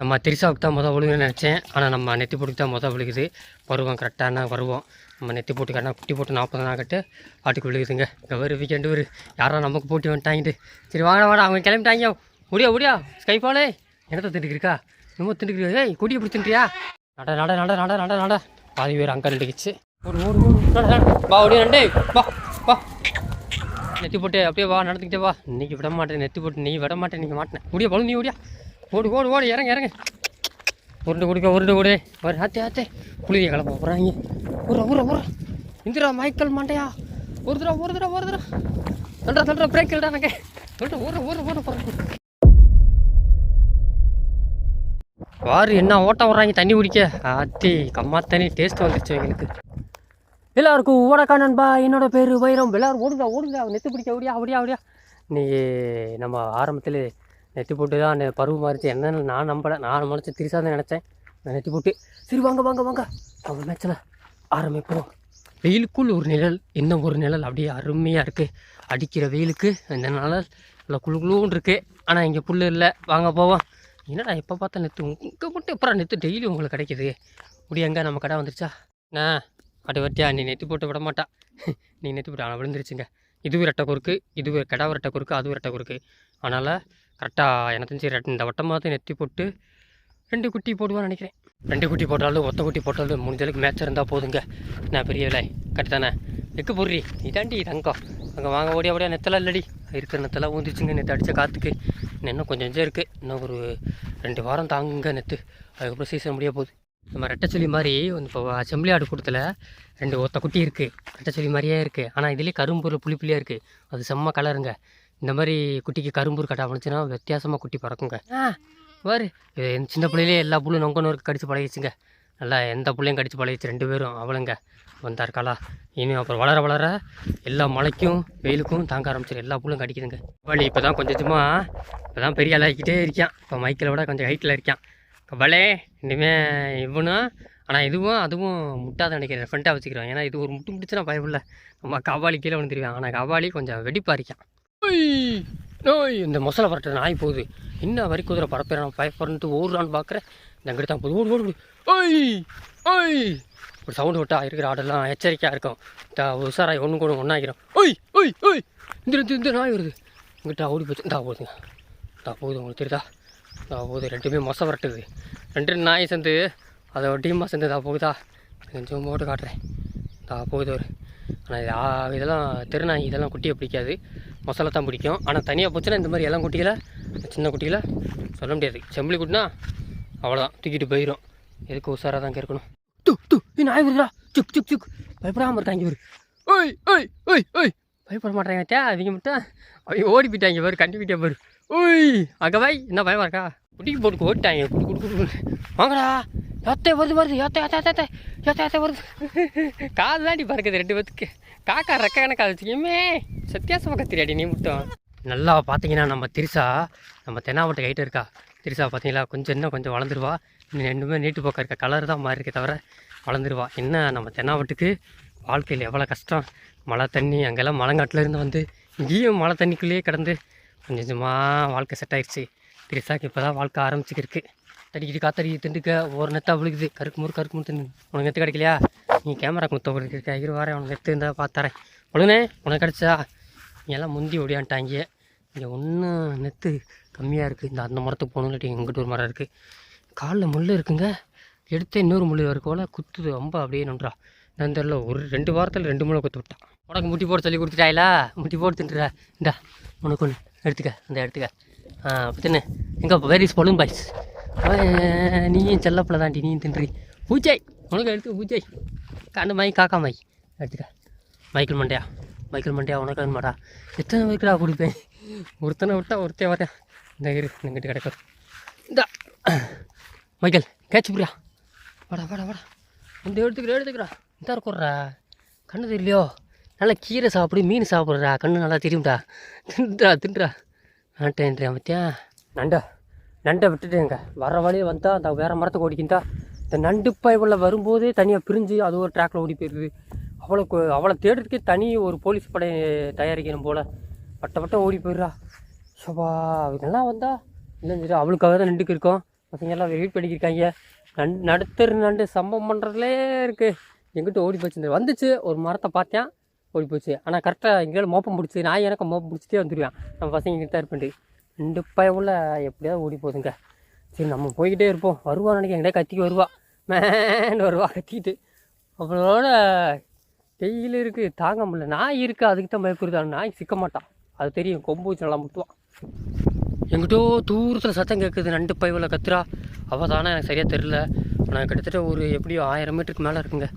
நம்ம திரிசாவுக்கு தான் மொதல் விழுகுன்னு நினச்சேன். ஆனால் நம்ம நெத்தி போட்டுக்கு தான் மொதல் விழுகுது. வருவோம் கரெக்டான வருவோம். நம்ம நெத்தி போட்டு கரெக்டாக குட்டி போட்டு நாற்பது நாள் கட்டு ஆட்டுக்கு விழுகுதுங்க. கவர் வீக்கெண்டு ஒரு யாரோ நமக்கு போட்டி வந்துட்டாங்கிட்டு சரி வாங்க வாடா அவங்க கிளம்பிட்டாங்க முடியா முடியா ஸ்கைபாலே என்னத்தை திண்டுக்கிருக்கா ரொம்ப திண்டுக்கிறியா ஏய் கொடியை பிடிச்சி தின்றியா நட நட நட நட நட நட. பாதி பேர் அங்கே நடிக்கிச்சு ஒரு ஓடு வா ஒடியா நண்டே வா வா. நெத்தி போட்டு அப்படியே வா நடந்துக்கிட்டே வா. இன்னைக்கு விட மாட்டேன் நெத்தி போட்டு நீ விட மாட்டேன் நீங்கள் மாட்டேன் முடியா பழு நீ முடியா ஓடு ஓடு ஓடு இறங்க இறங்க. உருண்டு குடிக்க உருண்டு குடி. ஒரு ஆத்தே ஆத்தே. புளியை கிளம்ப போகிறாங்க ஊற ஊற ஊற இந்திரா மைக்கேல் மண்டையா. ஒரு தடவை ஒரு தடவை ஒரு தடவை சொல்கிற சொல்கிற பிரேக் இல்லடா எனக்கு. சொல்லிட்டு ஊற ஊற ஊற போகிறேன் வாரு என்ன ஓட்டம் வர்றாங்க தண்ணி குடிக்க? ஆத்தி கம்மா தண்ணி டேஸ்ட் வந்துருச்சு எங்களுக்கு. எல்லாருக்கும் ஓடக்கா நண்பா என்னோட பேர் வைரம். எல்லாரும் ஓடுங்க ஓடுங்க நெத்து பிடிக்க ஓடியா ஓடியா ஓடியா. நீ நம்ம ஆரம்பத்தில் நெத்தி போட்டு தான் அந்த பருவம் மாறிச்சு. என்னன்னு நான் நம்பலை. நான் நினச்சேன் திரிசா தான் நினச்சேன். நான் நெத்தி போட்டு சரி வாங்க வாங்க வாங்க. நம்ம மேட்சில் ஆரம்பிப்போம். வெயிலுக்குள் ஒரு நிழல் இன்னும் ஒரு நிழல். அப்படியே அருமையாக இருக்குது அடிக்கிற வெயிலுக்கு இந்த நிழல் நல்லா குளு குளுன்னு இருக்குது ஆனால் இங்கே புல் இல்லை. வாங்க போவோம். என்னடா எப்போ பார்த்தா நெத்து உங்கள் மட்டும் எப்போ நெத்து டெய்லி உங்களுக்கு கிடைக்குது. முடி எங்கே? நம்ம கடை வந்துருச்சா? அண்ணா அப்படி வட்டியா? நீ நெத்தி போட்டு விட மாட்டா. நீ நெத்தி போட்டு ஆனால் விழுந்துருச்சுங்க. இதுவும் ரெட்டை குறுக்கு இதுவும் கடை ரெட்டை குறுக்கு அதுவும் ரெட்டை குறுக்கு. அதனால் கரெக்டாக எனக்கு தெரிஞ்சு ரெட் இந்த வட்டமாக நெத்தி போட்டு ரெண்டு குட்டி போடுவான்னு நினைக்கிறேன். ரெண்டு குட்டி போட்டாலும் ஒத்த குட்டி போட்டாலும் முடிஞ்சளவுக்கு மேட்ச் இருந்தால் போதுங்க. நான் பெரிய விலை? கரெக்ட் தானே? எக்கு பொறி இதாண்டி தங்கம். அங்கே வாங்க ஓடியா ஓடியா நெத்தலாம் இல்லடி. இருக்கிற நெத்தெல்லாம் ஊந்துச்சுங்க நெத்து அடித்த காற்றுக்கு இன்னும் கொஞ்சம் கொஞ்சம் இருக்குது இன்னும் ஒரு ரெண்டு வாரம் தாங்குங்க நெத்து. அதுக்கப்புறம் சீசன் முடிய போகுது. நம்ம ரெட்டச்சொலி மாதிரி வந்து இப்போ அசம்பிளி ஆடு கூட்டத்தில் ரெண்டு ஒத்த குட்டி இருக்குது ரெட்டச்சொலி மாதிரியே இருக்குது ஆனால் இதுலேயே கரும்பு புளி புளியாக இருக்குது அது செம்ம கலருங்க இந்த மாதிரி குட்டிக்கு கரும்பூர் கட்டா பண்ணுச்சுன்னா வித்தியாசமாக குட்டி பறக்குங்க. ஆ. என் சின்ன பிள்ளையிலே எல்லா புள்ளும் நொங்கனூருக்கு கடிச்சு பழகிச்சுங்க நல்லா எந்த புள்ளையும் கடிச்சு பழகிச்சு ரெண்டு பேரும் அவளுங்க. வந்தாருக்காளா இனி அப்புறம் வளர வளர எல்லா மழைக்கும் வெயிலுக்கும் தாங்க ஆரம்பிச்சிடும் எல்லா புள்ளும் கடிக்குதுங்க. கபாலி இப்போ தான் கொஞ்சம் கொஞ்சமாக இப்போ தான் பெரிய ஆளாகிக்கிட்டே இருக்கான். இப்போ மைக்கில் விட கொஞ்சம் ஹைட்டில் இருக்கான். கபாலே இனிமேல் இவனும் ஆனால் இதுவும் அதுவும் முட்டாத நினைக்கிறேன். ஃப்ரெண்டாக வச்சுக்கிறோம். ஏன்னா இது ஒரு முட்டு முட்டுச்சுன்னா பயமில்ல. நம்ம கபாலி கீழே விழுந்துருவான். ஆனால் கபாலி கொஞ்சம் வெடிப்பாக இருக்கான். நோய் இந்த மொசலை பரட்ட நாய் போகுது. இன்ன வரி குதிரை பரப்புற நான் ஓடுறான்னு பார்க்குறேன் இந்த அங்கிட்டு தான் போகுது. ஓடு ஓடு ஓய் ஓய். ஒரு சவுண்டு விட்டா இருக்கிற ஆடெல்லாம் எச்சரிக்கையாக இருக்கும். இந்த உசாராய் ஒன்று கூட ஒன்றாகிறோம் ஓய் ஓய் ஓய். இந்த இந்த இந்த நாய் வருது. இங்கிட்ட ஓடி போச்சு. இந்தா போகுதுங்க இந்தா போகுது உங்களுக்கு தெரியுதா? இந்தா போகுது. ரெண்டுமே மொசை வரட்டுது ரெண்டு நாய் சேர்ந்து அதை டீமாக சேர்ந்து இதா போகுதா? கொஞ்சம் போட்டு காட்டுறேன். தா போகுது ஒரு. ஆனால் இதெல்லாம் திருநாய் இதெல்லாம் குட்டியை பிடிக்காது. மொசலை தான் பிடிக்கும். ஆனால் தனியாக போச்சுன்னா இந்த மாதிரி இளம் குட்டிகளை சின்ன குட்டிகளை சொல்ல முடியாது. செம்பிளி குட்டினா அவ்வளோதான் தூக்கிட்டு போயிடும் எதுக்கு உஷாராக தான் இருக்கணும் து து இது நாய் சுக் சுக் சுக். பயப்படாமல் இருக்காங்க இவர். ஓய் ஓய் ஓய் ஓய். பயப்பட மாட்டாங்க தே அவங்க மட்டும் அவங்க ஓடி போயிட்டாங்க பாரு கண்டுபிட்டே பாரு ஓய் அங்கே பாய் என்ன பயமா இருக்கா? குட்டிக்கு போட்டு ஓடிட்டாங்க குடு குடு குடு. வாங்கடா. யாத்தே வருது வருது யாத்தே யாத்தே யாத்தே யாத்தே யாத்தே வருது. கால் தாண்டி பறக்குது ரெண்டு பேத்துக்கு. காக்கா ரெக்க கணக்கா வச்சுக்கயுமே சத்தியாசமாக கத்திரியாடி நீ மட்டும். நல்லா பார்த்தீங்கன்னா நம்ம திரிசா நம்ம தென்னாவட்ட கைட்டு இருக்கா? திரிசா பார்த்தீங்களா? கொஞ்சம் இன்னும் கொஞ்சம் வளர்ந்துருவா. இன்னும் ரெண்டுமே நீட்டு போக்க இருக்க கலர் தான் மாறி இருக்கே தவிர வளர்ந்துருவா. என்ன நம்ம தென்னாவட்டுக்கு? வாழ்க்கையில் எவ்வளோ கஷ்டம்? மழை தண்ணி அங்கெல்லாம் மலங்காட்டிலேருந்து வந்து இங்கேயும் மழை தண்ணிக்குள்ளேயே கிடந்து கொஞ்சம் கொஞ்சமாக வாழ்க்கை செட் ஆயிடுச்சு. திரிசாக்கு இப்போ தான் வாழ்க்கை ஆரம்பிச்சுக்கிருக்கு. தடிக்கிட்டு காத்தடி திண்டுக்க. ஒரு நெத்தா விழுகுது. கருக்கு முறு கருக்கு முறு தின்னு. உனக்கு நெத்து கிடைக்கலையா? நீ கேமரா குத்த இருக்க. இரு வாரேன். உனக்கு நெத்து இருந்தால் பார்த்தாரேன் ஒழுங்கே உனக்கு கிடச்சா? நீ எல்லாம் முந்தி ஒடியான்ட்டாங்க இங்கே ஒன்றும் நெத்து கம்மியாக இருக்குது இந்த அந்த மரத்துக்கு போகணும் இல்லாட்டி இங்கிட்டு ஒரு மரம் இருக்குது காலில் முள் இருக்குங்க. எடுத்து இன்னொரு முள் இருக்கோல குத்துது. ரொம்ப அப்படியே நன்றா. நான் தெரில ஒரு ரெண்டு வாரத்தில் ரெண்டு முளை குத்து விட்டான். உனக்கு முட்டி போட சொல்லி கொடுத்துட்டாயிலா? முட்டி போட்டு தின்றுற. இந்தா உனக்கு ஒன்று எடுத்துக்க. இந்த எடுத்துக்க. ஆ தின்னு. எங்கே வெரி இஸ் பொழும் பாய்ஸ் நீயும் செல்லப்பில் தாண்டி நீயும் தின்றி. பூஜை உனக்கு எடுத்து பூஜை? கண்ணு மாய் காக்கா மாய் எடுத்துக்க. மைக்கேல் மண்டையா? மைக்கேல் மண்டையா உனக்கு மாடா? எத்தனை பேருக்குடா கொடுப்பேன்? ஒருத்தனை விட்டா ஒருத்தன் வரேன் இந்த இரு எங்கிட்ட கிடைக்கும் இந்தா. மைக்கேல் கேட்ச் புரியா? வாடா வாடா வாடா. இந்த எடுத்துக்கிற எடுத்துக்கிறா. இந்த இருக்கிறா கண்ணு தெரியலையோ? நல்லா கீரை சாப்பிடு மீன் சாப்பிட்றா. கண்ணு நல்லா தெரியும்டா. தின்றா தின்றா. ஆட்டேன்றா மத்தியா நண்டா. நண்டை விட்டுட்டேங்க. வர வழியே வந்தால் அந்த வேறு மரத்துக்கு ஓடிக்கிட்டா இந்த நண்டு பயவுள்ள வரும்போதே தனியாக பிரிஞ்சு அது ஒரு ட்ராக்கில் ஓடி போயிடுது அவளை அவளை தேடுறதுக்கே தனி ஒரு போலீஸ் படை தயாரிக்கணும் போல். பட்ட பட்ட ஓடி போயிடுறா. சோபா இதெல்லாம் வந்தா இல்லைன்னு சரி அவளுக்காக தான் நண்டுக்கு இருக்கோம். பசங்க எல்லாம் வெயிட் பண்ணிக்கிருக்காங்க நண்டு நடுத்தர் நண்டு சம்பவம் பண்ணுறதுலே இருக்குது எங்கிட்ட ஓடி போச்சு. வந்துச்சு ஒரு மரத்தை பார்த்தேன் ஓடி போச்சு. ஆனால் கரெக்டாக எங்கேயாவது மோப்பம் பிடிச்சி நான் எனக்கு மோப்பம் பிடிச்சிட்டே வந்துடுவேன் நம்ம பசங்க கிட்ட இருப்பேன் ரெண்டு பயவுல எப்படியாவது ஓடி போதுங்க. சரி நம்ம போய்கிட்டே இருப்போம். வருவா நினைக்கிறேன். எங்கிட்ட கத்திக்கு வருவா. மேன் வருவா கத்திக்கிட்டு அவளோட டெய்லி இருக்குது தாங்க முடியல. நாய் இருக்குது அதுக்கு தான் பயப்படுதான் நாய் சிக்க மாட்டான் அது தெரியும். கொம்பு வச்சு நல்லா முட்டுவான் எங்கிட்டோ தூரத்தில் சத்தம் கேட்குது நண்டு பைவில் கத்துறா. அவள் தானே எனக்கு சரியாக தெரில நான் கிட்டத்தட்ட ஒரு எப்படியோ ஆயிரம் மீட்டருக்கு மேலே இருக்குங்க.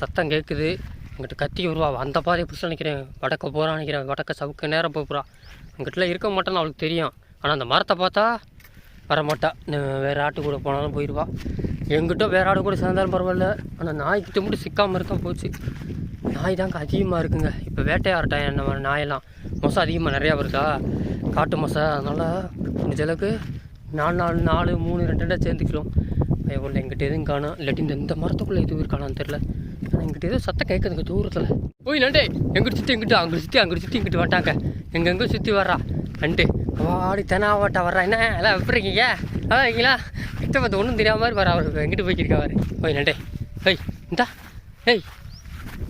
சத்தம் கேட்குது எங்கிட்ட கத்தி வருவா. அந்த பாதையை பிடிச்சி நினைக்கிறேன். வடக்க போகிறான் நினைக்கிறேன். வடக்க சவுக்கு நேரம் போகிறா அங்கிட்டலாம் இருக்க மாட்டேன்னு அவளுக்கு தெரியும். ஆனால் அந்த மரத்தை பார்த்தா வர வேறு ஆட்டு கூட போனாலும் போயிடுவா எங்கிட்ட வேறு ஆடு கூட சேர்ந்தாலும் பரவாயில்ல. ஆனால் நாய்க்கிட்ட மட்டும் சிக்காமல் இருக்க போச்சு. நாய் தாங்க அதிகமாக இருக்குங்க. இப்போ வேட்டையாடட்டும் என்ன நாயெல்லாம். மொசம் அதிகமாக நிறையா வருதா? காட்டு மொசம். அதனால் முடிஞ்சளவுக்கு நாலு நாலு நாலு மூணு ரெண்டு ரெண்டாக சேர்ந்துக்கிறோம் உள்ள எங்கிட்ட எதுவும் காணும். இல்லாட்டி இந்த மரத்துக்குள்ளே எதுவும் இருக்கானான்னு தெரில எங்கிட்ட ஏதோ சத்தம் கேட்குதுங்க தூரத்தில். போய் நண்டே எங்கிட்ட சுற்றி எங்கிட்ட? அங்கிட்டு சுற்றி அங்கிட்டு சுற்றி இங்கிட்டு வந்துட்டாங்க. எங்கெங்கே சுற்றி வர்றா. நண்டு வாடி தெனாவாட்டா வர்றா. என்ன? எல்லாம் எப்படி இருக்கீங்க? அதான் இருக்கீங்களா? கிட்ட பார்த்து ஒன்றும் தெரியாத மாதிரி வர அவர் எங்கிட்ட போய்க்கிருக்காரு போய் நண்டே ஹெய் இந்தா. ஏய்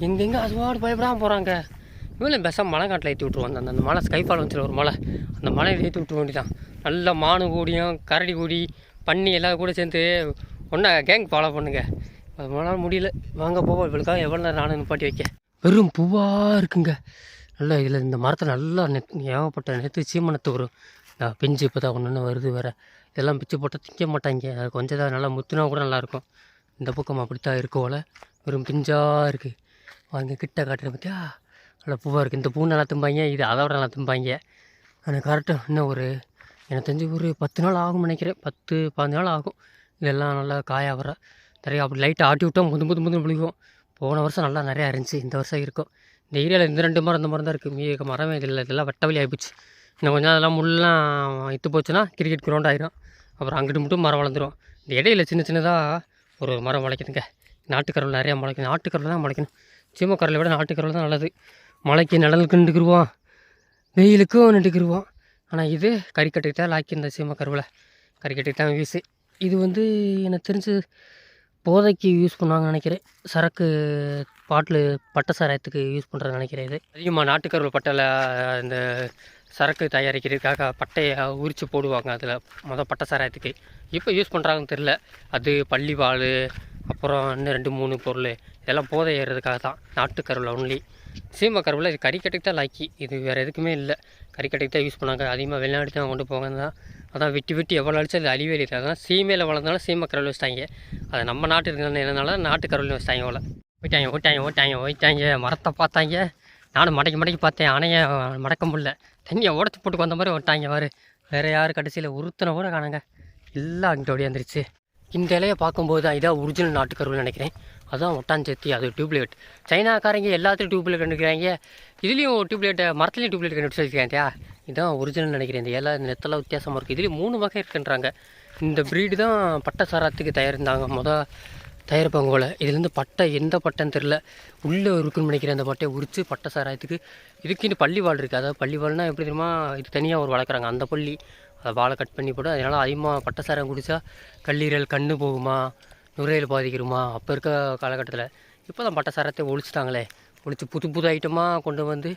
எங்கெங்கே அதுவாடு பயப்படாமல் போகிறாங்க இவன் பெசாம மலை காட்டில் ஏற்றி விட்டுருவோம் அந்த அந்த மலை ஸ்கைஃபால் வந்துச்சு ஒரு மலை. அந்த மலையில் ஏற்றி விட்டு வேண்டியதான் நல்ல மானு கூடியும் கரடி கூடி பன்னி எல்லாம் கூட சேர்ந்து ஒன்றா கேங் ஃபாலோ பண்ணுங்கள் அது அதனால முடியல. வாங்க போவோம். இவளுக்காக எவ்வளோ நேரம் நானும் நிப்பாட்டி வைக்க வெறும் பூவாக இருக்குங்க. நல்லா இதில் இந்த மரத்தில் நல்லா நெத் ஏகப்பட்ட நெத்து சீமனத்து வரும். நான் பிஞ்சு இப்போ தான் ஒன்று வருது வேறு. இதெல்லாம் பிச்சு போட்டால் திங்க மாட்டாங்க. அது கொஞ்சம் தான் நல்லா முத்துனா கூட நல்லாயிருக்கும் இந்த பக்கம் அப்படித்தான் இருக்கும் போல் வெறும் பிஞ்சாக இருக்குது வாங்க கிட்ட காட்டுற பார்த்தியா நல்லா பூவாக இருக்குது இந்த பூ நல்லா தும்பாங்க. இது அதை விட நல்லா தும்பாங்க. ஆனால் கரெக்டாக இன்னும் ஒரு எனக்கு தெரிஞ்சு ஒரு பத்து நாள் ஆகும்னு நினைக்கிறேன். பத்து பதினஞ்சு நாள் ஆகும். இதெல்லாம் நல்லா காயாக வர நிறையா அப்படி லைட்டை ஆட்டி விட்டோம் முது முது முது பிடிக்கும் போன வருஷம் நல்லா நிறையா இருந்துச்சு இந்த வருஷம் இருக்கும். இந்த ஏரியாவில் இந்த ரெண்டு மரம் இந்த மரம் தான் இருக்குது மீ மரமே இதில் இதெல்லாம் வெட்ட வழி ஆகிப்போச்சு இன்னும் கொஞ்சம் அதெல்லாம் முள்ளெலாம் இத்து போச்சுன்னா கிரிக்கெட் கிரவுண்ட் ஆயிரும். அப்புறம் அங்கிட்டு மட்டும் மரம் வளர்ந்துரும். இந்த இடையில சின்ன சின்னதாக ஒரு மரம் முளைக்குதுங்க. நாட்டுக்கருவில் நிறையா முளைக்கணும் நாட்டுக்கரவில் தான் முளைக்கணும். சீமக்கரில் விட நாட்டுக்கரவில் தான் நல்லது. மழைக்கு நிழலுக்கு நின்றுக்குருவோம் வெயிலுக்கும் நின்றுக்குருவோம். ஆனால் இது கறிக்கட்டுக்கு தான் லாக்கி இந்த சீமக்கருவில் கறிக்கட்டுக்கு தான் வீசு. இது வந்து எனக்கு தெரிஞ்சு போதைக்கு யூஸ் பண்ணுவாங்கன்னு நினைக்கிறேன். சரக்கு பாட்டில் பட்டை சாராயத்துக்கு யூஸ் பண்ணுறதுன்னு நினைக்கிறேன் இது. அதிகமாக நாட்டுக்கருவில் பட்டையில் இந்த சரக்கு தயாரிக்கிறதுக்காக பட்டையை உரித்து போடுவாங்க அதில் மொதல் பட்டை சாராயத்துக்கு. இப்போ யூஸ் பண்ணுறாங்கன்னு தெரில அது பள்ளிவாள் அப்புறம் இன்னும் ரெண்டு மூணு பொருள். இதெல்லாம் போதை ஏறுறதுக்காக தான் நாட்டுக்கருவில் ஒன்லி சீமக்கருவில் இது கறிக்கட்டுக்கு தான் லாக்கி இது வேறு எதுக்குமே இல்லை. கறிக்கட்டுக்கு தான் யூஸ் பண்ணாங்க அதிகமாக வெளிநாடு தான் கொண்டு போவாங்க தான் அதான் விட்டு விட்டு எவ்வளோ அடிச்சு அது அழிவே இல்லை அதான் சீமையில் வளர்ந்தாலும் சீமை கரவில் வச்சிட்டாங்க. அது நம்ம நாட்டு இருக்கிறதுனால நாட்டு கரவில் வச்சிட்டாங்க அவ்வளோ போயிட்டாங்க ஓட்டாங்க ஓட்டாங்க ஓயிட்டாங்க மரத்தை பார்த்தாங்க. நானும் மடக்கி மடக்கி பார்த்தேன். அணைய மடக்க முடியல. தண்ணியை உடச்சி போட்டுக்கு வந்த மாதிரி ஓட்டாங்க வாரு வேறு யார் கடைசியில் உறுத்தின கூட காணுங்க. எல்லாம் அங்கிட்ட ஓடியாந்துருச்சு. இந்த இலையை பார்க்கும்போது தான் இதாக ஒரிஜினல் நாட்டுக்கருவில் நினைக்கிறேன். அதுதான் ஒட்டாஞ்சேத்தி அது டியூப்லைட். சைனாக்காரங்க எல்லாத்துலையும் டியூப்லைட் கண்டுக்கிறாங்க இதுலேயும் டியூப்லைட்டை மரத்துலேயும் டியூப்லைட் கண்டுபிடிச்சு வச்சுருக்காங்க இதான் ஒரிஜினல் நினைக்கிறேன். இந்த எல்லா இந்த நெத்தெல்லாம் வித்தியாசமாக இருக்குது இதுலேயும் மூணு வகை இருக்குன்றாங்க. இந்த ப்ரீடு தான் பட்டை சாராத்துக்கு தயாரிந்தாங்க. மொதல் தயாரிப்பாங்க போல். இதுலேருந்து பட்டை எந்த பட்டைன்னு தெரில உள்ளே இருக்குன்னு நினைக்கிறேன். அந்த பட்டையை உரித்து பட்டை சாராயத்துக்கு. இதுக்குன்னு பள்ளிவாள் இருக்குது அதாவது பள்ளிவாள்னா எப்படி தெரியுமா? இது தனியாக ஒரு வளர்க்குறாங்க. அந்த பள்ளி. அதை வாழை கட் பண்ணி போட்டு அதனால் அதிகமாக பட்டை சாரம் குடித்தா கல்லீரல் கண்ணு போகுமா? நுரையீரல் பாதிக்கிறோமா? அப்போ இருக்க காலகட்டத்தில். இப்போ தான் பட்டை சாரத்தை ஒழிச்சிட்டாங்களே. ஒழிச்சு புது புது ஐட்டமாக கொண்டு வந்து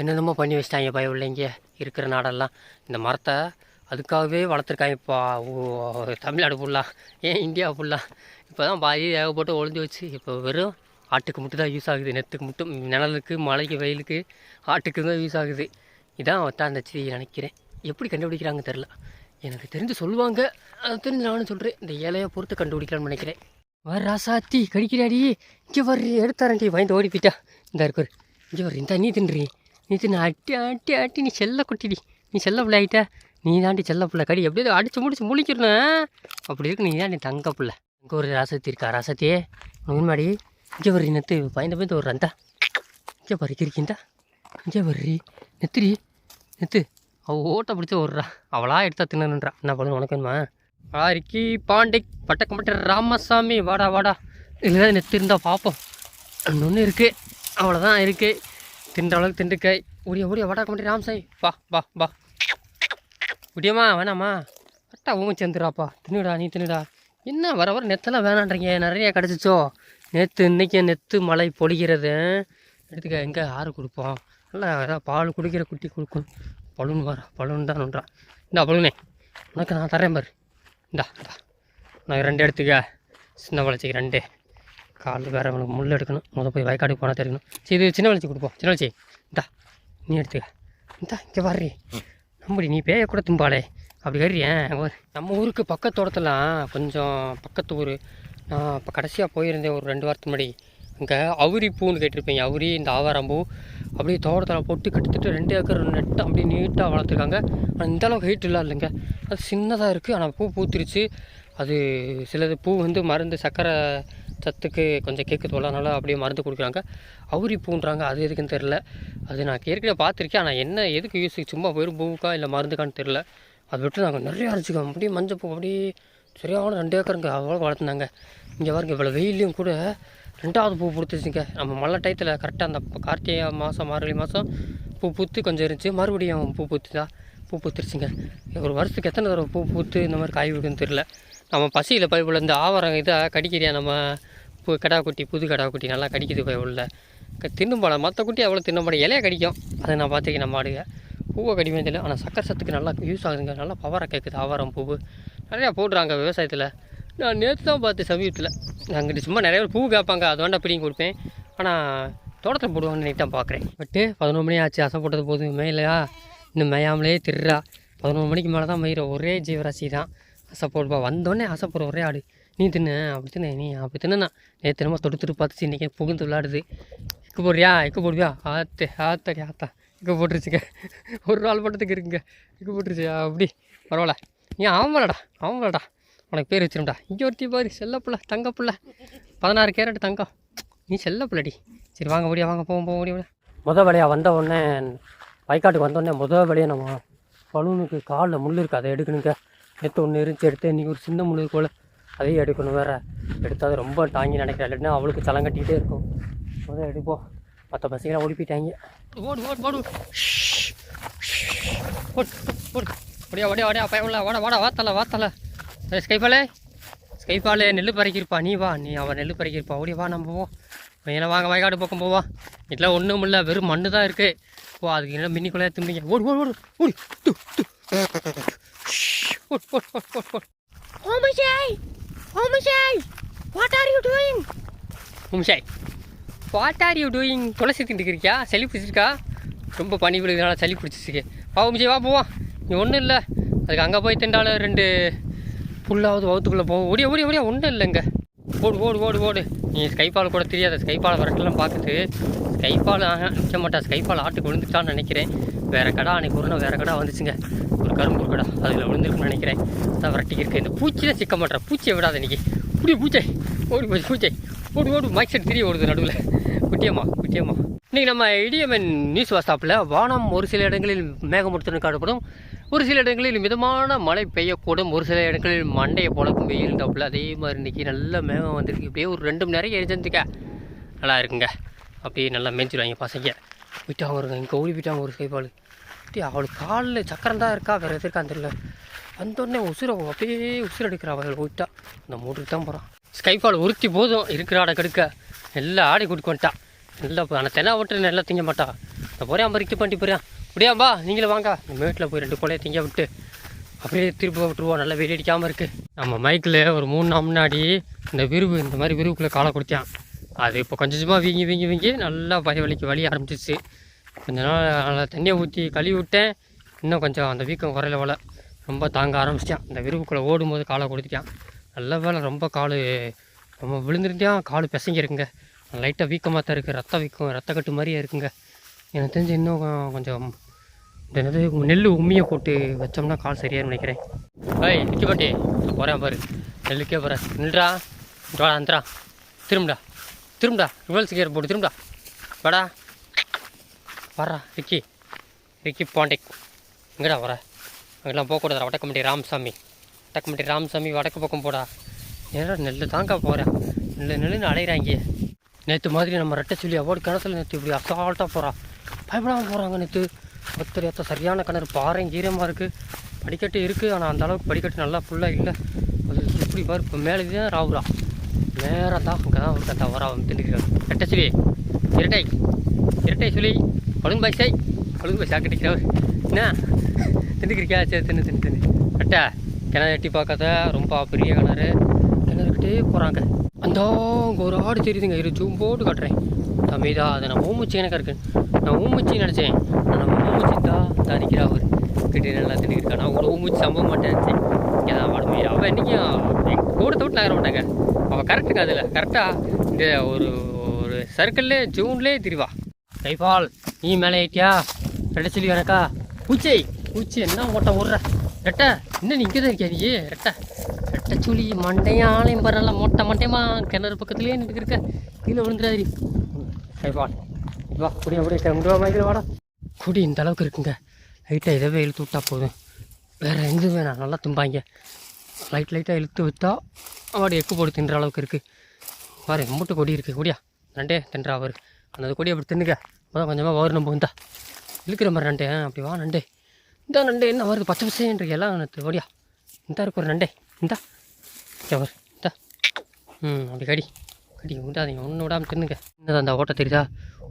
என்னென்னமோ பண்ணி வச்சிட்டாங்க பய பிள்ளைங்க இருக்கிற நாடெல்லாம். இந்த மரத்தை அதுக்காகவே வளர்த்துருக்காங்க இப்போ தமிழ்நாடு ஃபுல்லாக ஏன் இந்தியா ஃபுல்லாக இப்போ தான் பாதி ஏகப்பட்டு ஒழிஞ்சு வச்சு இப்போ வெறும் ஆட்டுக்கு மட்டும் தான் யூஸ் ஆகுது. நெத்துக்கு மட்டும் நிழலுக்கு மழைக்கு வெயிலுக்கு ஆட்டுக்கு தான் யூஸ் ஆகுது. இதான் ஒத்தாந்தச்சு நினைக்கிறேன். எப்படி கண்டுபிடிக்கிறாங்க தெரில எனக்கு தெரிஞ்சு சொல்லுவாங்க. அது தெரிஞ்சு நானும் சொல்கிறேன் இந்த இலையை பொறுத்து கண்டுபிடிக்கலாம்னு நினைக்கிறேன். வர ராசாத்தி கடிக்கிறாடி. இங்கே வர்றி எடுத்தாரண்டி வாய்ந்து ஓடி போயிட்டா இந்த இருக்கு இங்கே வர்றி இந்த நீ தின்றி. நீ தின்னு அட்டி அட்டி அட்டி நீ செல்ல கொட்டிடி. நீ செல்ல பிள்ளை ஆகிட்ட நீ தாண்டி செல்ல பிள்ளை கடி. எப்படியோ அடிச்சு முடிச்சு முழிக்கிறேன். அப்படி இருக்கு நீ தான் நீ தங்க பிள்ளை. இங்கே ஒரு ராசத்தி இருக்கா ராசத்தியே? உண்மாடி இங்கே வர்றி நெத்து பயந்து பயந்து ஒரு ரந்தா இங்கே பறிக்கிறீங்கடா இங்கே வர்றி நெத்திரி நெத்து அவள் ஓட்டை பிடிச்சி ஓடுறா. அவளா எடுத்தா தின்னுன்றா என்ன பண்ணு உனக்கு வேணுமா? ஆரிக்கி பாண்டை பட்டக்கம்பட்ட ராமசாமி வாடா வாடா. இல்லை நெத்து இருந்தால் பார்ப்போம் ஒன்று இருக்குது அவ்வளோதான் இருக்குது தின்ற அளவுக்கு திண்டுக்காய் ஓடிய ஓடிய வாடா கம்பட்டி ராமசாமி. பா பா பா முடியுமா வேணாமா கரெக்டாக ஊமை சேர்ந்துடாப்பா தின்னுடா நீ தின்னுடா என்ன வர வர நெத்தெல்லாம் வேணான்றீங்க. நிறைய கிடச்சிச்சோ. நேற்று இன்னைக்கு நெத்து மழை பொழிகிறது. எடுத்துக்க எங்கே? ஆறு கொடுப்போம். நல்லா ஏதாவது பால் குடிக்கிற குட்டி கொடுக்கும். பலூன் வர பலூன் தான் நோன்றா இந்தா பலூனே. உனக்கு நான் தரேன் பாரு. இந்தா இந்தா. நான் ரெண்டு எடுத்துக்க. சின்ன வளர்ச்சிக்கு ரெண்டு. கால் வேறு உனக்கு முள் எடுக்கணும். முதல் போய் வயக்காடுக்கு போனால் தெரியும். சரி இது சின்ன வளர்ச்சி கொடுப்போம். சின்ன வளர்ச்சி. இந்தா நீ எடுத்துக்க. இந்தா இங்கே வர்றி நம்படி நீ பேய கூட தும்பாளே. அப்படி வர்றியேன் நம்ம ஊருக்கு பக்கத்தோட்டத்துலாம் கொஞ்சம் பக்கத்து ஊர். நான் இப்போ கடைசியாக போயிருந்தேன் ஒரு ரெண்டு வாரத்துக்கு முன்னாடி. அங்கே அவுரி பூன்னு கேட்டிருப்பேன். அவுரி இந்த ஆவாரம்பூ. அப்படியே தோட்டத்தில் போட்டு கிட்டத்தட்ட ரெண்டு ஏக்கர் நெட்டு அப்படியே நீட்டாக வளர்த்துருக்காங்க. ஆனால் இந்த அளவுக்கு ஹைட் இல்லை இல்லைங்க. அது சின்னதாக இருக்குது ஆனால் பூ பூத்துருச்சு. அது சிலது பூ வந்து மருந்து சர்க்கரை சத்துக்கு கொஞ்சம் கேட்க போல அப்படியே மருந்து கொடுக்குறாங்க. அவுரி பூன்றாங்க. அது எதுக்குன்னு தெரில அது நான் ஏற்கனவே பார்த்துருக்கேன். ஆனால் என்ன எதுக்கு யூஸ் சும்மா வெறும் பூவுக்கா இல்லை மருந்துக்கான்னு தெரில அதை விட்டு நாங்கள் நிறைய அரைச்சிக்கோம் அப்படியே மஞ்சள் பூ அப்படியே சரியான ரெண்டு ஏக்கருங்க. அவ்வளோ வளர்த்துனாங்க இங்கே பாருங்க இவ்வளோ வெயிலையும் கூட ரெண்டாவது பூ பூத்துச்சுங்க நம்ம மழை டயத்தில் கரெக்டாக அந்த கார்த்திகை மாதம் மார்கழி மாதம் பூ பூத்து கொஞ்சம் இருந்துச்சு. மறுபடியும் பூ பூத்துதா பூ பூத்துருச்சுங்க. ஒரு வருஷத்துக்கு எத்தனை தடவை பூ பூத்து இந்த மாதிரி காய் விடுன்னு தெரில நம்ம பசியில் பைபிள் இந்த ஆவரம் இதாக கடிக்கிறியா? நம்ம பூ கடா குட்டி புது கடா குட்டி நல்லா கடிக்குது பைபிளில் தின்னும்பாடம் மற்ற குட்டி அவ்வளோ தின்னும் இலையை கடிக்கும். அதை நான் பார்த்துருக்கேன் நம்ம ஆடுங்க பூவை கடிமே தெரியல. ஆனால் சக்கரை சத்துக்கு நல்லா யூஸ் ஆகுதுங்க. நல்லா பவராக கேட்குது ஆவாரம் பூவு. நிறையா போடுறாங்க விவசாயத்தில். நான் நேற்று தான் பார்த்தேன் சமீபத்தில். அங்கிட்டு சும்மா நிறைய பேர் பூ கேட்பாங்க அது வேண்டாம் கொடுப்பேன். ஆனால் தோட்டத்தில் போடுவாங்கன்னு நினைட்டு தான் பார்க்குறேன். பட்டு பதினொன்று மணி ஆச்சு ஆசை போட்டது போதும் மேலையா இன்னும் மேயாமலே திருறா. பதினொன்று மணிக்கு மேலே தான் மயிற ஒரே ஜீவராசி தான். ஆசை போடுப்பா. வந்தோடனே ஆசைப்படுற ஒரே ஆடு. நீ தின்னு அப்படி தின்னு நீ அப்படி தின்னுண்ணா நேற்று தினமும் தொடுத்துட்டு பார்த்துச்சு இன்றைக்கி புகுந்து விளாடுது இக்கு போடுறியா? இக்கு போடுவியா? ஆத்து ஆத்தடி ஆத்தா. இக்கு போட்டுருச்சுங்க. ஒரு நாள் பட்டத்துக்கு இருக்குங்க. இக்கு போட்டுருச்சு அப்படி. பரவாயில்ல. ஏன் ஆமாடா ஆமாடா உனக்கு பேர் வச்சிரும்டா. இங்கே ஒருத்தி பாரு செல்லப்புள்ள தங்க புள்ள. பதினாறு கேரட் தங்கம். நீ செல்ல புள்ளடி. சரி வாங்க முடியா வாங்க போவோம் போக முடியும் முத வேலையாக வந்த உடனே வயக்காட்டுக்கு வந்த உடனே முத வேலையை நம்ம பலூனுக்கு காலில் முள் இருக்குது அதை எடுக்கணுங்க. நேற்று ஒன்று இருந்துச்சு எடுத்து இன்றைக்கி ஒரு சின்ன முள் போல் அதையும் எடுக்கணும் வேறு. எடுத்தால் ரொம்ப தாங்கி நினைக்கிறேன். இல்லைன்னா அவளுக்கு சலங்கட்டிகிட்டே இருக்கும். முத எடுப்போம். மற்ற பசங்களாம் ஓடிப்பிட்டாங்க ஓடு ஓடு ஓடு. ஓடு ஓடு. ஓடியா ஓடியா ஓடியா பயமில்ல வாடா வாடா வாத்தல வாத்தல. ஸ்கைபாலே ஸ்கைபாலே நெல் பறிக்கிருப்பா. நீ வா. நீ அவன் நெல் பறிக்கிருப்பா. ஓடி வா நம்ம போவோம் பையனை வாங்க வயக்காடு பக்கம் போவா. இதெல்லாம் ஒன்றும் இல்லை. வெறும் மண்ணு தான் இருக்குது ஓ அதுக்கு என்ன மின்னிக்குள்ளே திம்பிங்க. ஓடு ஓடு ஓடு. ஓடி. து து. ஓடு ஓடு ஓடு ஓடு ஓடு. ஓமிஷாய் ஓமிஷாய் வாட் ஆர் யூ டூயிங் ஓமிஷாய் வாட் ஆர் யூ டூயிங் துளசி திண்டுக்கிறியா சளி பிடிச்சிருக்கா? ரொம்ப பனி விழுகிறனால சளி பிடிச்சிருக்கு வா ஓமிஷாய் வா போவா நீ ஒன்றும் இல்லை. அதுக்கு அங்கே போய் திண்டாலும் ரெண்டு புல்லாவது வகுத்துக்குள்ளே போகும் ஓடியா ஓடியா ஓடியா ஒன்றும் இல்லைங்க ஓடு ஓடு ஓடு ஓடு. நீ ஸ்கைபால் கூட தெரியாத. ஸ்கைபால் வரட்டெல்லாம் பார்த்துட்டு ஸ்கைபால் நிற்க மாட்டா. ஸ்கைபால் ஆட்டுக்கு விழுந்துட்டான்னு நினைக்கிறேன். வேறு கடை அன்றைக்கி ஒரு நாள் வேறு கடை வந்துச்சுங்க. ஒரு கரும்பு கடை. அதில் விழுந்துருக்குன்னு நினைக்கிறேன். அதான் விரட்டிக்கு இருக்கு. இந்த பூச்சி தான் சிக்க மாட்டேன் பூச்சியை விடாத இன்றைக்கி பிடி பூச்சை. ஓடி போச்சு பூச்சை. ஓடு ஓடு. மைக் செட் திரிய ஓடுது நடுவில். குட்டியம்மா குட்டியம்மா. இன்றைக்கி நம்ம இடியமன் நியூஸ் வாட்ஸ்அப்பில் வானம் ஒரு சில இடங்களில் மேகமூட்டத்துடன் காணப்படும். ஒரு சில இடங்களில் மிதமான மழை பெய்யக்கூடும். ஒரு சில இடங்களில் மண்டையை போலக்கும் வெயில் டாப்பில் அதே மாதிரி இன்றைக்கி நல்ல மேகம் வந்திருக்கு. இப்படியே ஒரு ரெண்டு மணி நேரம் எரிஞ்சிருந்துக்க நல்லா இருக்குங்க. அப்படியே நல்லா மேய்ச்சிடுவாங்க பசங்க. விட்டாங்க வருங்க. இங்கே ஓடி போயிட்டாங்க ஒரு கைபால் அப்படி அவளுக்கு காலில் சக்கரம் தான் இருக்கா? வேறு எது இருக்கான்னு தெரியல. வந்தோடனே உசுர அப்படியே உசுர எடுக்கிறா. அவள் விட்டா அந்த மூட்டுக்கு தான் போகிறான் ஸ்கைஃபால் உறுத்தி போதும். இருக்கிற ஆடை கெடுக்க. நல்லா ஆடை கூட்டிக்கு வந்துட்டா. நல்லா ஆனால் தென்னா விட்டு நல்லா திங்க மாட்டா. இந்த போகிறேன் பறிக்க பண்ணிட்டு போகிறேன் முடியாம்பா நீங்களும் வாங்க. இந்த மேட்டில் போய் ரெண்டு கொலையை திங்க விட்டு அப்படியே திருப்பி விட்டுருவோம் நல்லா வெயில் அடிக்காமல் இருக்குது நம்ம மைக்கில் ஒரு மூணு நாள் முன்னாடி இந்த விருவு இந்த மாதிரி விருவுக்குள்ளே காலை கொடுத்தான். அது இப்போ கொஞ்சம் கொஞ்சமாக வீங்கி வீங்கி வீங்கி நல்லா பய வலிக்கு வலி ஆரம்பிச்சிச்சு கொஞ்ச நாள் நல்லா தண்ணியை ஊற்றி கழுவி விட்டேன். இன்னும் கொஞ்சம் அந்த வீக்கம் குறையில போல. ரொம்ப தாங்க ஆரம்பிச்சிட்டேன். இந்த விருவுக்குள்ளே ஓடும்போது காலை கொடுத்துட்டேன். நல்ல வேலை ரொம்ப கால் ரொம்ப விழுந்துருந்தேன் கால் பிசங்கிருக்குங்க. லைட்டாக வீக்கமாக தான் இருக்குது ரத்த வீக்கம் ரத்த கட்டு மாதிரியே இருக்குங்க. எனக்கு தெரிஞ்சு இன்னும் கொஞ்சம் என்னது? நெல் உண்மையை போட்டு வச்சோம்னா கால் சரியாக நினைக்கிறேன். ஐய் நிற்க பாட்டி. போகிறேன் பாரு. நெல்லுக்கே போகிறேன் நில்றா. வாடா அந்தரா திரும்புடா. திரும்புடா. ரிவல்ஸ் கியர் போட்டு திரும்படா. வாடா. வரா ரிக்கி ரிக்கி பாண்டிக் எங்கடா வர அங்கெல்லாம் போகக்கூடாது வடக்கம்பட்டி ராமசாமி. வடக்கம்பட்டி ராமசாமி வடக்கு பக்கம் போடா. என்னடா நெல் தாங்க்கா போகிறேன் நெல் நெல்லுன்னு அலைகிறாங்க நேற்று மாதிரி நம்ம ரெட்டை சொல்லி அவார்டு கிணத்துல நேற்று இப்படி அசால்ட்டாக போகிறா பயப்படாமல் போகிறாங்க நேற்று ஒருத்தர் ஏற்ற சரியான கிணறு பாறை ஈரமாக இருக்குது படிக்கட்டு இருக்குது ஆனால் அந்த அளவுக்கு படிக்கட்டு நல்லா ஃபுல்லாக இல்லை. அது இப்படி பாரு இப்போ மேலே தான் ராவுரா. நேராக தான் அங்கே தான் ஒரு கத்தா வரா திண்டுக்கிறாங்க கெட்ட சொல்லி இரட்டை இரட்டை சொல்லி கொழுங்கு பாய் சை கொழுங்கு பாய் என்ன? திண்டுக்கிறியா சரி தின்னு தின்னு தின்னு. கட்டை கிணறு எட்டி பார்க்காத ரொம்ப பெரிய கிணறு. கிணறுக்கிட்டே போகிறாங்க அந்த ஒரு ஆடு தெரியுதுங்க. இரு ஜூம் போட்டு காட்டுறேன். தம்பிதா அதை நான் ஊமுச்சி எனக்கு இருக்குது நான் ஊமுச்சி நினச்சேன். ஆனால் ஊமுச்சி அவர் கிட்டே நல்லா தின்னுக்கிட்டு நான் கூட மூச்சு சம்ப மாட்டேன் ஏதாவது ஏதாவது வாடுமே அவள் என்றைக்கும் எங்கள் கூட தவிட்டு நகர மாட்டாங்க அவள் கரெக்டுங்க அதில் கரெக்டாக இந்த ஒரு ஒரு சர்க்கிள்லே ஜூன்லேயே திரிவா கைபால் நீ மேலே ஏட்டியா ரெட்டை சொல்லி எனக்கா பூச்சை பூச்சி என்ன ஓட்டம் ஓடுற ரெட்டை இன்னும் நீ இங்கே தான் இருக்கியா நீ ரெட்டை ரெட்டை சுழி மண்டையாலையும் பரவாயில்ல மொட்டை மண்டையமா கிணறு பக்கத்துலேயே நின்றுக்கிருக்க கீழே விழுந்துடாதீ கைபால் வா குடியா அப்படியே கிளம்பி மைக்கில் வாடா கொடி இந்த அளவுக்கு இருக்குங்க. லைட்டாக இதவே இழுத்து விட்டால் போதும். வேறு எதுவும் வேணாம் நல்லா தும்பாங்க. லைட் லைட்டாக இழுத்து விற்றா அவடி எக்கு போட்டு தின்ற அளவுக்கு இருக்குது பாரு மூட்டை கொடி இருக்குது கொடியா? நண்டே தின்றா அவர் அந்த கொடி அப்படி தின்னுங்க அதான் கொஞ்சமாக வரும் நம்ம வந்தா. இழுக்கிற மாதிரி நண்டே ஆ, அப்படி வா நண்டே இந்த நண்டே என்ன வருது? பச்சை பசேன்ற எல்லாம் கொடியா? இந்த இருக்கு ஒரு நண்டே இந்தா. அவர் இந்தா. ம் அப்படி கடி. கடி விடாதீங்க. ஒன்று விடாமல் தின்னுங்க. என்னதான் அந்த ஓட்டை தெரியுதா?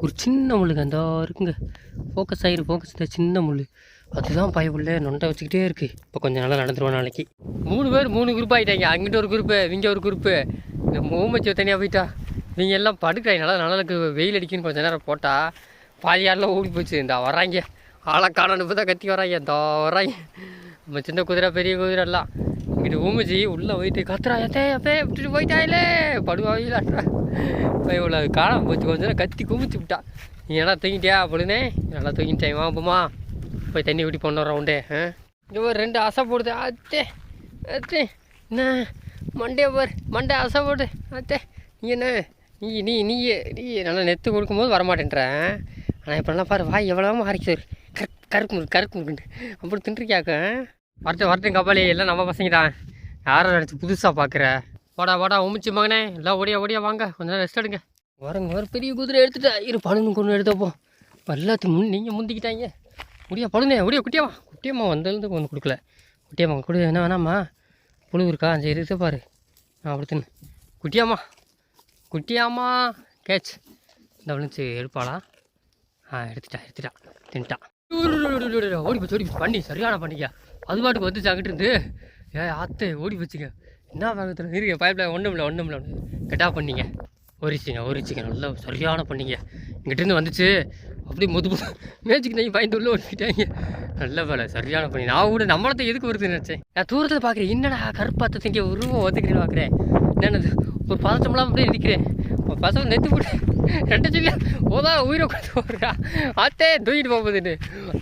ஒரு சின்ன முள்ளுங்க அந்த இருக்குங்க. ஃபோக்கஸ் ஆகிரு ஃபோக்கஸ் இந்த சின்ன முள் அதுதான் பயப்புள்ள நொண்டை வச்சுக்கிட்டே இருக்குது இப்போ கொஞ்சம் நல்லா நடந்துருவோம் நாளைக்கு. மூணு பேர் மூணு குரூப் ஆகிட்டாங்க அங்கிட்ட ஒரு குரூப்பு இங்கே ஒரு குரூப்பு இந்த மூமச்சி தனியாக போயிட்டா. நீங்கள் எல்லாம் படுக்கிறாங்க. நல்லா நல்லா வெயில் அடிக்குன்னு கொஞ்சம் நேரம் போட்டால் பாதி யாரெல்லாம் ஓடி போச்சு. இந்த வராங்க. ஆளை காணனு தான் கத்தி வராங்க. இந்த வராங்க. நம்ம சின்ன குதிரை பெரிய குதிரை எல்லாம். இங்கிட்டு ஊமிச்சி உள்ளே போயிட்டு கத்துறா எத்தே எப்பே விட்டுட்டு போயிட்டாயிலே. படுவாயிலாட்டுறா போய் உள்ள போச்சு கொஞ்ச நேரம் கத்தி குமிச்சு விட்டா. நீ நல்லா தூங்கிட்டியா அப்படின்னு நல்லா தூங்கிட்டேன் வாப்போமா போய் தண்ணி ஊட்டி பொண்ணு உண்டே. ஆ? இங்கே ஒரு ரெண்டு அசை போடுது. அத்தே அத்தே. என்ன? மண்டே பார் மண்டே அசை போடு அத்தே. நீ என்ன? நீ நீ நீ நீ நல்லா நெத்து கொடுக்கும்போது வரமாட்டேன்ற ஆனால் இப்போல்லாம் பாரு வாய் எவ்வளோ மாறிக்குது கருக்கு கருக்கு முருக்கு கருக்கு முருக்குன்ட்டு அப்படி தின்றுக்கியாக்க வரட்டும் வரட்டும் கபாலி. எல்லாம் நம்ம பசங்க தான் யாரை நினச்சி புதுசாக பார்க்குற வாடா வாடா உமிச்சு மகனே. எல்லாம் ஓடியா ஓடியா வாங்க. கொஞ்ச நேரம் ரெஸ்ட் எடுங்க. வரங்க ஒரு பெரிய குதிரை எடுத்துட்டா. இரு பழுனு கொண்டு எடுத்தப்போ எல்லாத்துக்கு முன் நீங்கள் முந்திக்கிட்டாங்க. முடியா பழுனே முடியா குட்டியாமா குட்டியம்மா வந்ததுலேருந்து ஒன்று கொடுக்கல. குட்டியம்மா கொடு. என்ன வேணாம்மா? புழு இருக்கா? சரி இருக்கு பாரு. நான் அப்படி தின்னு. குட்டியாம்மா குட்டியாம்மா கேட்ச். இந்த விழுந்துச்சு எடுப்பாளா? ஆ எடுத்துட்டா எடுத்துட்டா. தின்ட்டா. ஓடி போச்சு ஓடி போச்சு பண்ணி சரியான பண்ணிக்க அது பாட்டுக்கு வந்துச்சு அங்கிட்டு இருந்து. ஏ ஆத்தே ஓடி போச்சுங்க என்ன பக்கத்தில் இருக்க பைப்பில் ஒன்றும் இல்லை ஒன்றும் இல்லை. கெட்டா பண்ணீங்க. ஒரிச்சிங்க ஒரிச்சிங்க நல்லா சரியான பண்ணீங்க. இங்கிட்டேருந்து வந்துச்சு. அப்படியே முது முது நீங்கள் பயந்து உள்ளே ஓடிக்கிட்டாங்க நல்ல வேலை சரியான பண்ணி. நான் கூட நம்மளத்தை எதுக்கு வருதுன்னு நினச்சேன். நான் தூரத்தில் பார்க்குறேன் என்னடா கருப்பாத்த திங்க உருவம் ஒதுக்கிறேன்னு பார்க்குறேன் என்னென்னது ஒரு பதட்டம்லாம் அப்படியே நிற்கிறேன் ஒரு பசங்க நெத்து போட்டு ரெட்டை சொல்லி ஓதா உயிரை கொடுத்து போடுறா. அத்தே தூக்கிட்டு போகுதுன்னு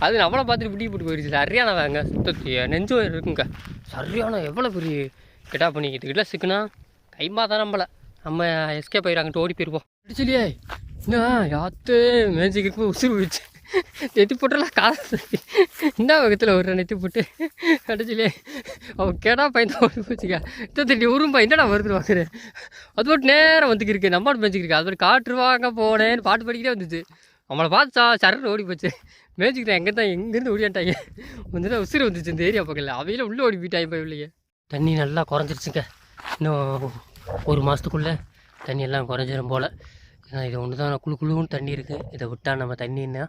அது நம்மளை பார்த்துட்டு பிடி போட்டு போயிருச்சு. சரியான வேங்க சுத்தத்தி நெஞ்சு இருக்குங்க. சரியான எவ்வளோ பெரிய கிட்டா பண்ணிக்கிட்டு கிட்ட சிக்குனா கைமா தான் நம்மளை நம்ம எஸ்கே போயிடாங்கிட்டு ஓடி போயிருப்போம் அடிச்சுலையே என்ன யாத்து மேஜிக்கு உசுறு போயிடுச்சு. நெத்தி போட்டுலாம் காசு என்ன வகத்தில் ஒரு நெத்தி போட்டு. அடிச்சலே அவன் கேடா பையன் ஓடி போச்சுக்கா. திட்டி உரும்பா என்னடா வருது வாங்குறேன் அது மட்டும் நேரம் வந்துக்கிருக்கு. நம்ம மேஜிக் அது மாதிரி காட்டுருவாங்க போனேன்னு பாட்டு படிக்கிட்டே வந்துச்சு. அவளை பார்த்தா சரண் ஓடி போச்சு. மேஜிக் தான் எங்கே தான் எங்கேருந்து ஓடியாட்டாங்க கொஞ்சம் தான் உசுறு வந்துச்சு இந்த ஏரியா பக்கத்தில். அவையில உள்ளே ஓடி போயிட்டாங்க போய் இல்லையே தண்ணி நல்லா குறைஞ்சிருச்சுங்க. இன்னும் ஒரு மாதத்துக்குள்ளே தண்ணி எல்லாம் குறைஞ்சிரும் போல். ஏன்னா இது ஒன்று தான் குழு குழுன்னு தண்ணி இருக்குது இதை விட்டால் நம்ம தண்ணின்னா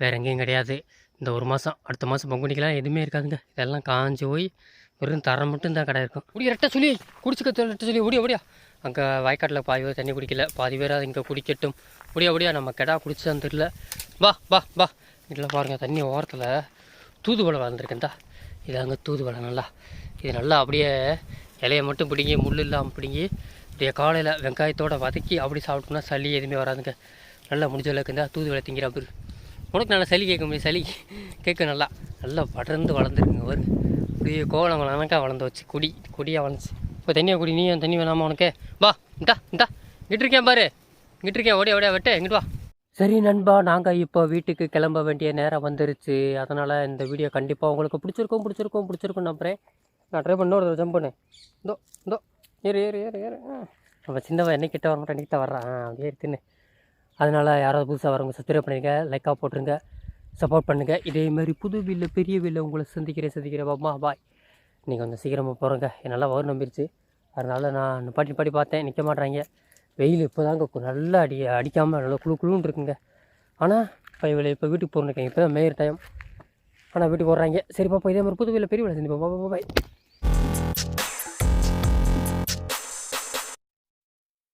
வேறு எங்கேயும் கிடையாது. இந்த ஒரு மாதம் அடுத்த மாதம் பொங்கலிக்கெல்லாம் எதுவுமே இருக்காதுங்க. இதெல்லாம் காஞ்சி போய் வெறும் தரம் மட்டும் தான் கடை இருக்கும். குடி ரெட்டை சொல்லி குடிச்சுக்க ரெட்டை சொல்லி ஓடியா ஓடியா. அங்கே வயக்காட்டில் பாதி பேர் தண்ணி குடிக்கல. பாதி பேர் அது இங்கே குடிக்கட்டும். ஓடியா ஓடியா. நம்ம கெடா குடிச்சான்னு தெரியல. வா வா வா. இதில் பாருங்கள் தண்ணி ஓரத்தில் தூதுவளை வளர்ந்துருக்கேன்டா இது அங்கே தூதுவளை நல்லா. இது நல்லா அப்படியே இலையை மட்டும் பிடிங்கி முள் இல்லாமல் பிடிங்கி அப்படியே காலையில் வெங்காயத்தோடு வதக்கி அப்படி சாப்பிட்டோம்னா சளி எதுவுமே வராதுங்க. நல்லா முடிஞ்ச அளவுக்கு இருந்தால் தூதுவளை திங்கிற அப்படி உனக்கு நல்லா சளி கேட்க முடியும்? சளி கேட்க நல்லா. நல்லா படர்ந்து வளர்ந்துருக்குங்க ஒரு அப்படியே கோலம் கணக்காக வளர்ந்து வச்சு கொடி கொடியாக வளர்ந்துச்சு. இப்போ தண்ணியை குடி நீ தண்ணி வேணாமா உனக்கு? வா இந்தா இந்தா. இங்கிட்டு இருக்கேன் பாரு. இங்கிட்டு இருக்கேன் ஓடியா ஓடியா வெட்டு. இங்கிட்டு வா. சரி நண்பா நாங்கள் இப்போ வீட்டுக்கு கிளம்ப வேண்டிய நேரம் வந்துருச்சு. அதனால் இந்த வீடியோ கண்டிப்பாக உங்களுக்கு பிடிச்சிருக்கோம் பிடிச்சிருக்கும் பிடிச்சிருக்கோம் நம்புறேன். நான் ட்ரை பண்ண ஒரு ஜம்ப் பண்ணு. இதோ இதோ. ஏறு ஏறு ஏறு ஏறு. ஆ. நம்ம சின்னவன் என்ன கிட்ட வர மாட்டேன் கிட்ட வர்றான். ஆ, அப்படியே இருக்குன்னு அதனால் யாராவது புதுசாக வரவங்க சப்ஸ்கிரைப் பண்ணிருங்க லைக்காக போட்டுருங்க சப்போர்ட் பண்ணுங்கள் இதேமாதிரி புது வீட்டில் பெரிய வீட்டில் உங்களை சந்திக்கிறேன் சந்திக்கிறேன். பாமா பாய் நீங்கள் கொஞ்சம் சீக்கிரமாக போகிறேங்க என்னால் வரும் நம்பிருச்சு. அதனால் நான் நிப்பாட்டி நிப்பாட்டி பார்த்தேன் நிற்க மாட்றாங்க. வெயில் இப்போ தாங்க நல்லா அடி அடிக்காமல் நல்லா குளு குளுன்னு இருக்குங்க. ஆனால் இப்போ இவ்வளோ இப்போ வீட்டுக்கு போகிறேன் இப்போ தான் மேயர் டைம் ஆனால் வீட்டுக்கு போடுறாங்க சரி பாப்பா இதே மாதிரி புது வீட்டில் பெரிய வீட்டில் சந்திப்போம். பாப்பா பாய்